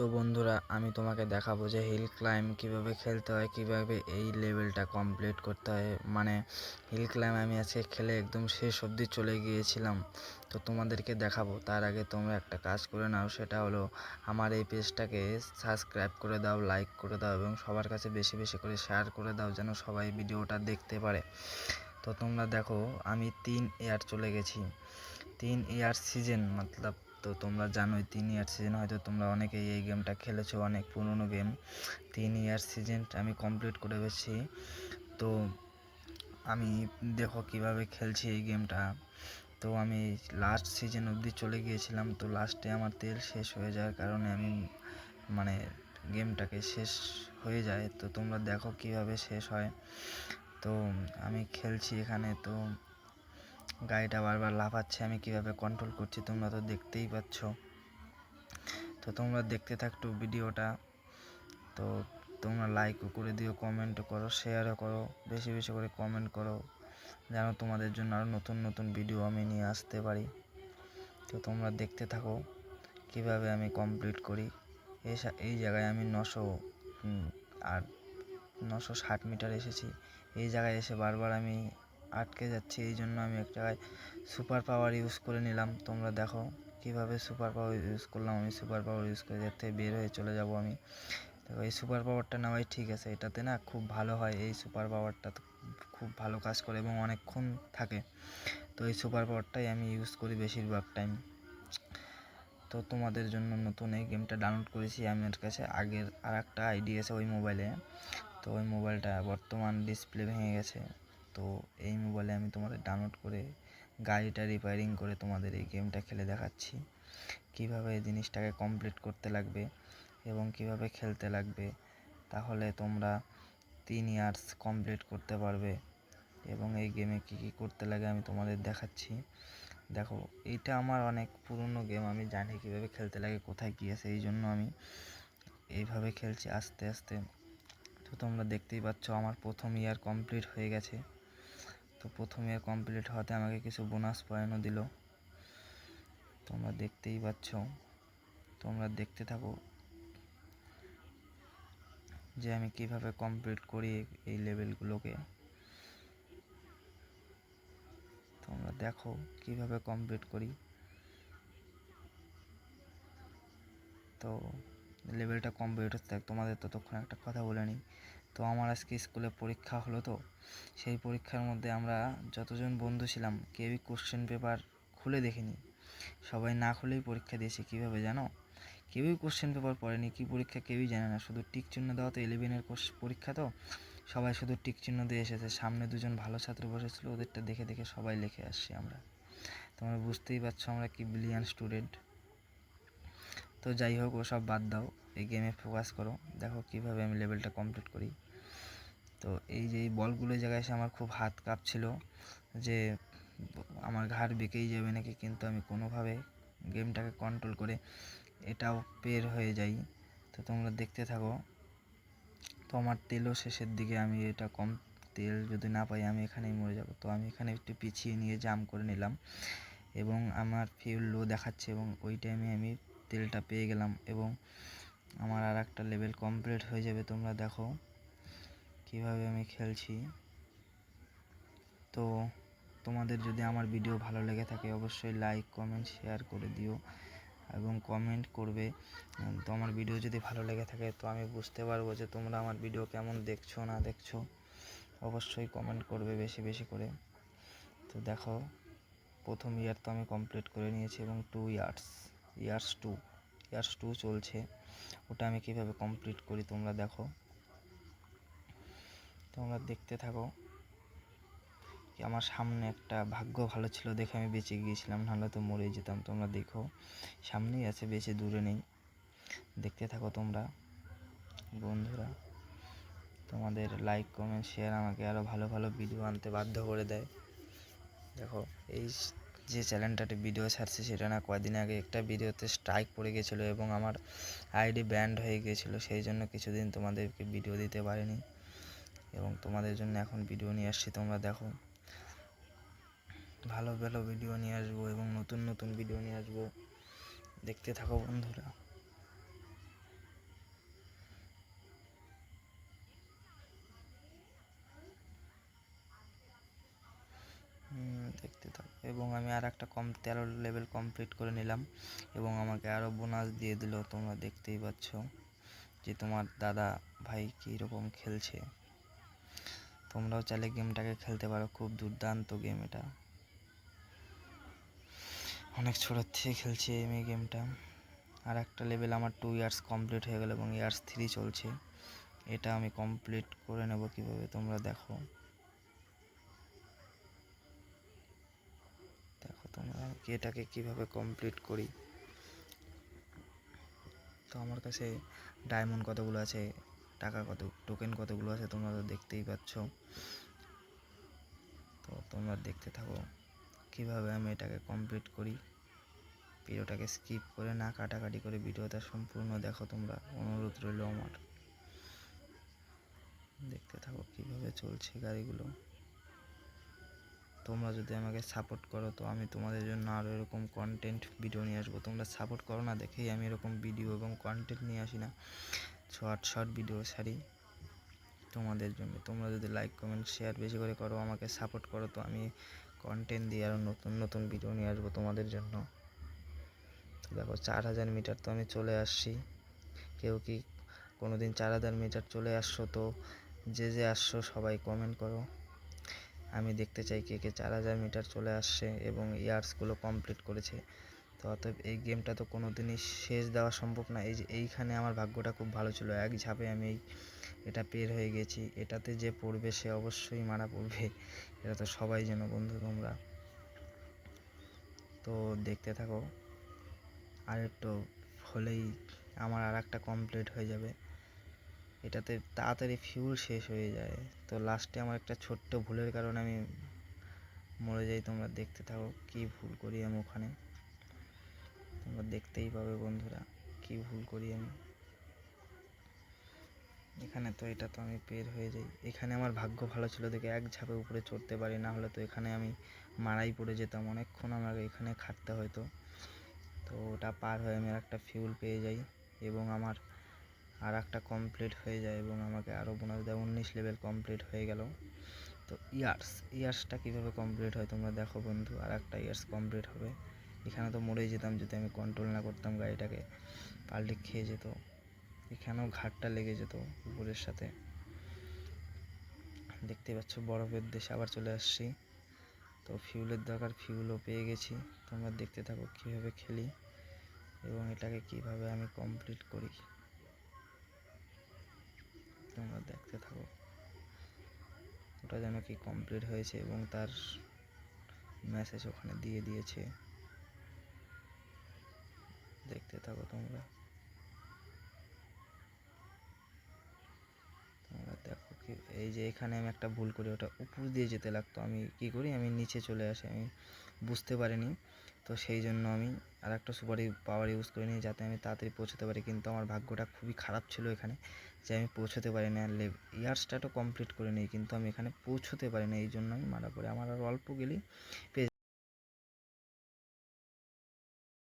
তো বন্ধুরা, আমি তোমাকে দেখাবো যে হিল ক্লাইম কীভাবে খেলতে হয়, কীভাবে এই লেভেলটা কমপ্লিট করতে হয়। মানে হিল ক্লাইম আমি আজকে খেলে একদম শেষ অবধি চলে গিয়েছিলাম। তো তোমাদেরকে দেখাবো। তার আগে তোমরা একটা কাজ করে নাও, সেটা হলো আমার এই পেজটাকে সাবস্ক্রাইব করে দাও লাইক করে দাও এবং সবার কাছে বেশি বেশি করে শেয়ার করে দাও যেন সবাই ভিডিওটা দেখতে পারে। তো তোমরা দেখো, আমি তিন এয়ার চলে গেছি। তিন এয়ার সিজন মতলব তো তোমরা জানোই তিন ইয়ার সিজন হয়তো তোমরা অনেকেই এই গেমটা খেলেছো, অনেক পুরনো গেম তিন ইয়ার সিজন আমি কমপ্লিট করে পেয়েছি তো আমি দেখো কীভাবে খেলছি এই গেমটা তো আমি লাস্ট সিজন অবধি চলে গিয়েছিলাম, তো লাস্টে আমার তেল শেষ হয়ে যাওয়ার কারণে আমি মানে গেমটাকে শেষ হয়ে যায়। তো তোমরা দেখো কীভাবে শেষ হয়। তো আমি খেলছি এখানে, তো গাড়িটা বারবার লাফাচ্ছে, আমি কীভাবে কন্ট্রোল করছি তোমরা তো দেখতেই পাচ্ছ। তো তোমরা দেখতে থাকতো ভিডিওটা। তো তোমরা লাইকও করে দিও কমেন্টও করো শেয়ারও করো, বেশি বেশি করে কমেন্ট করো, যেন তোমাদের জন্য আরও নতুন নতুন ভিডিও আমি নিয়ে আসতে পারি। তো তোমরা দেখতে থাকো কীভাবে আমি কমপ্লিট করি। এই জায়গায় আমি নশো আর নশো ষাট মিটার এসেছি। এই জায়গায় এসে বারবার আমি আটকে যাচ্ছি, এই জন্য আমি একটা সুপার পাওয়ার ইউজ করে নিলাম। তোমরা দেখো কীভাবে সুপার পাওয়ার ইউজ করলাম, আমি সুপার পাওয়ার ইউজ করে যাতে বের হয়ে চলে যাব আমি। দেখো, এই সুপার পাওয়ারটা নেওয়াই ঠিক আছে, এটাতে না খুব ভালো হয়, এই সুপার পাওয়ারটা খুব ভালো কাজ করে এবং অনেকক্ষণ থাকে। তো এই সুপার পাওয়ারটাই আমি ইউজ করি বেশিরভাগ টাইম তো তোমাদের জন্য নতুন এই গেমটা ডাউনলোড করেছি আমার কাছে আগের আর একটা আইডি আছে ওই মোবাইলে তো ওই মোবাইলটা বর্তমান ডিসপ্লে ভেঙে গেছে। তো এই মোবাইলে আমি তোমাদের ডাউনলোড করে গাড়িটা রিপেয়ারিং করে তোমাদের এই গেমটা খেলে দেখাচ্ছি। কীভাবে এই জিনিসটাকে কমপ্লিট করতে লাগবে এবং কীভাবে খেলতে লাগবে, তাহলে তোমরা তিন ইয়ার্স কমপ্লিট করতে পারবে এবং এই গেমে কী কী করতে লাগে আমি তোমাদের দেখাচ্ছি। দেখো এইটা আমার অনেক পুরনো গেম আমি জানি কীভাবে খেলতে লাগে, কোথায় কী আছে, এই জন্য আমি এইভাবে খেলছি আস্তে আস্তে। তো তোমরা দেখতেই পাচ্ছ আমার প্রথম ইয়ার কমপ্লিট হয়ে গেছে। তো প্রথম কমপ্লিট হওয়াতে আমাকে কিছু বোনাস পয়েন্টও দিল। তোমরা দেখতেই পাচ্ছ, তোমরা দেখতে থাকো যে আমি কীভাবে কমপ্লিট করি এই লেভেলগুলোকে তোমরা দেখো কীভাবে কমপ্লিট করি। তো লেভেলটা কমপ্লিট হচ্ছে, তোমাদের ততক্ষণ একটা কথা বলে নিই। তো আমার আজকে স্কুলে পরীক্ষা হলো তো। সেই পরীক্ষার মধ্যে আমরা যতজন বন্ধু ছিলাম, কেউই কোশ্চেন পেপার খুলে দেখিনি। সবাই না খুলেই পরীক্ষা দিয়েছে, কীভাবে জানো? কেউই কোশ্চেন পেপার পড়েনি, কী পরীক্ষা কেউই জানে না। শুধু টিক চিহ্ন দেওয়া তো ইলেভেনের পরীক্ষা তো। সবাই শুধু টিক চিহ্ন দিয়ে এসেছে। সামনে দুজন ভালো ছাত্র বসেছিল, ওদেরটা দেখে দেখে সবাই লিখে আসছি আমরা। তোমরা বুঝতেই পারছ আমরা কি ব্রিলিয়ান স্টুডেন্ট তো যাই হোক, ওসব বাদ দাও। এই গেমে ফোকাস করো। দেখো কীভাবে আমি লেভেলটা কমপ্লিট করি। তো এই যে এই বলগুলো জায়গায় এসে আমার খুব হাত কাঁপছিল যে আমার ঘাড় বেঁকেই যাবে নাকি কিন্তু আমি কোনোভাবে গেমটাকে কন্ট্রোল করে এটাও পের হয়ে যাই। তো তোমরা দেখতে থাকো। তো আমার তেলও শেষের দিকে আমি এটা কম তেল যদি না পাই আমি এখানেই মরে যাব। তো আমি এখানে একটু পিছিয়ে নিয়ে জাম করে নিলাম এবং আমার ফিউল লো দেখাচ্ছে এবং ওই টাইমে আমি তেলটা পেয়ে গেলাম এবং আমার আর একটা লেভেল কমপ্লিট হয়ে যাবে তোমরা দেখো। কীভাবে আমি খেলছি। তো তোমাদের যদি আমার ভিডিও ভালো লেগে থাকে, অবশ্যই লাইক কমেন্ট শেয়ার করে দিও এবং কমেন্ট করবে। তো আমার ভিডিও যদি ভালো লেগে থাকে, তো আমি বুঝতে পারব যে তোমরা আমার ভিডিও কেমন দেখছ, না দেখছ। অবশ্যই কমেন্ট করবে বেশি বেশি করে। তো দেখো, প্রথম ইয়ার তো আমি কমপ্লিট করে নিয়েছি এবং two years years two years two চলছে। ওটা আমি কীভাবে কমপ্লিট করি তোমরা দেখো। তোমরা দেখতে থাকো। আমার সামনে একটা ভাগ্য ভালো ছিল দেখে আমি বেঁচে গিয়েছিলাম, নাহলে তো মরেই যেতাম। তোমরা দেখো, সামনেই আছে বেশি দূরে নেই। দেখতে থাকো তোমরা, বন্ধুরা। তোমাদের লাইক কমেন্ট শেয়ার আমাকে আরও ভালো ভালো ভিডিও আনতে বাধ্য করে দেয়। দেখো, এই যে চ্যানেলটাতে ভিডিও ছাড়ছে, সেটা না কয়দিন আগে একটা ভিডিওতে স্ট্রাইক পড়ে গেছিল এবং আমার আইডি ব্যান্ড হয়ে গিয়েছিল সেই জন্য কিছুদিন তোমাদেরকে ভিডিও দিতে পারিনি। এবং তোমাদের জন্য এখন ভিডিও নিয়ে আসছি, তোমরা দেখো। ভালো ভালো ভিডিও নিয়ে আসব এবং নতুন নতুন ভিডিও নিয়ে আসব। দেখতে থাকো বন্ধুরা। দেখতে থাকো। এবং আমি আর একটা কম, তেরো লেভেল কমপ্লিট করে নিলাম। এবং আমাকে আরও বোনাস দিয়ে দিল, তোমরা দেখতেই পাচ্ছ যে তোমার দাদা ভাই কীরকম খেলছে। তোমরাও চাইলে গেমটাকে খেলতে পারো, খুব দুর্দান্ত গেম এটা। অনেক ছোটোর থেকে খেলছি আমি গেমটা। আর একটা লেভেল আমার টু ইয়ার্স কমপ্লিট হয়ে গেল এবং ইয়ার্স থ্রি চলছে। এটা আমি কমপ্লিট করে নেব কীভাবে তোমরা দেখো। দেখো তোমরা এটাকে কীভাবে কমপ্লিট করি। তো আমার কাছে ডায়মন্ড কতগুলো আছে? টাকা কত টোকেন কতগুলো আছে তোমরা তো দেখতেই পাচ্ছ। তো তোমরা দেখতে থাকো কীভাবে আমি এটাকে কমপ্লিট করি। ভিডিওটাকে স্কিপ করে না কাটাকাটি করে ভিডিওটা সম্পূর্ণ দেখো তোমরা। অনুরোধ রইল আমার। দেখতে থাকো কীভাবে চলছে গাড়িগুলো। তোমরা যদি আমাকে সাপোর্ট করো তো আমি তোমাদের জন্য আরও এরকম কন্টেন্ট ভিডিও নিয়ে আসব। তোমরা সাপোর্ট করো না দেখেই আমি এরকম ভিডিও এবং কন্টেন্ট নিয়ে আসি না। শর্ট শর্ট ভিডিও ছাড়ি তোমাদের জন্য। তোমরা যদি লাইক কমেন্ট শেয়ার বেশি করে করো, আমাকে সাপোর্ট করো তো আমি কন্টেন্ট দিয়ে আরও নতুন নতুন ভিডিও নিয়ে আসব তোমাদের জন্য। তো দেখো, চার হাজার মিটার তো আমি চলে আসছি। কেউ কি কোনো দিন চার হাজার মিটার চলে আসছো তো যে যে আসছো সবাই কমেন্ট করো। আমি দেখতে চাই কে কে চার হাজার মিটার চলে আসছে এবং ইয়ার্সগুলো কমপ্লিট করেছে। তো অতএব এই গেমটা তো কোনো দিনই শেষ দেওয়া সম্ভব না। এই যে এইখানে আমার ভাগ্যটা খুব ভালো ছিল। এক ঝাঁপে আমি এই এটা পের হয়ে গেছি। এটাতে যে পড়বে সে অবশ্যই মারা পড়বে। এটা তো সবাই যেন বন্ধু তোমরা। তো দেখতে থাকো। আর একটু হলেই আমার আর একটা কমপ্লিট হয়ে যাবে। এটাতে তাড়াতাড়ি ফিউল শেষ হয়ে যায়। তো লাস্টে আমার একটা ছোট্ট ভুলের কারণে আমি মরে যাই। তোমরা দেখতে থাকো কী ভুল করি আমি ওখানে। তোমরা দেখতেই পাবে বন্ধুরা, কী ভুল করি আমি। এখানে তো এটা তো আমি পের হয়ে যাই। এখানে আমার ভাগ্য ভালো ছিল দেখে এক ঝাপে উপরে চড়তে পারি, না হলে তো এখানে আমি মারাই পড়ে যেতাম। অনেকক্ষণ আমাকে এখানে খাটতে হতো তো। ওটা পার হয়ে আমি আর একটা ফিউল পেয়ে যাই এবং আমার আর একটা কমপ্লিট হয়ে যায় এবং আমাকে আরও বোনাস দেয় উনিশ লেভেল কমপ্লিট হয়ে গেল। তো ইয়ার্স ইয়ার্সটা কীভাবে কমপ্লিট হয় তোমরা দেখো বন্ধু আর একটা ইয়ার্স কমপ্লিট হবে। এখানে তো মরেই যেতাম, যদি আমি কন্ট্রোল না করতাম গাড়িটাকে। পাল্টে খেয়ে যেত। এখানেও ঘাটটা লেগে যেত উপরের সাথে। দেখতে পাচ্ছ, বরফের দেশে আবার চলে আসছি। তো ফিউলের দরকার ফিউলও পেয়ে গেছি। তোমরা দেখতে থাকো কীভাবে খেলি এবং এটাকে কীভাবে আমি কমপ্লিট করি। তোমরা দেখতে থাকো। ওটা যেন কি কমপ্লিট হয়েছে এবং তার মেসেজ ওখানে দিয়ে দিয়েছে। দেখতে থাকো তোমরা। তোমরা দেখো কি, এই যে এখানে আমি একটা ভুল করি, ওটা উপর দিয়ে যেতে লাগতো। আমি কি করি, আমি নিচে চলে আসি, আমি বুঝতে পারিনি। তো সেই জন্য আমি আর একটা সুপারি পাওয়ার ইউজ করে নিই, যাতে আমি তাড়াতাড়ি পৌঁছতে পারি। কিন্তু আমার ভাগ্যটা খুবই খারাপ ছিল এখানে, যে আমি পৌঁছতে পারি না। লেভ ইয়ার্সটা তো কমপ্লিট করে নিই, কিন্তু আমি এখানে পৌঁছতে পারি না, এই জন্য আমি মারা পড়ি। আমার আর অল্প গেলেই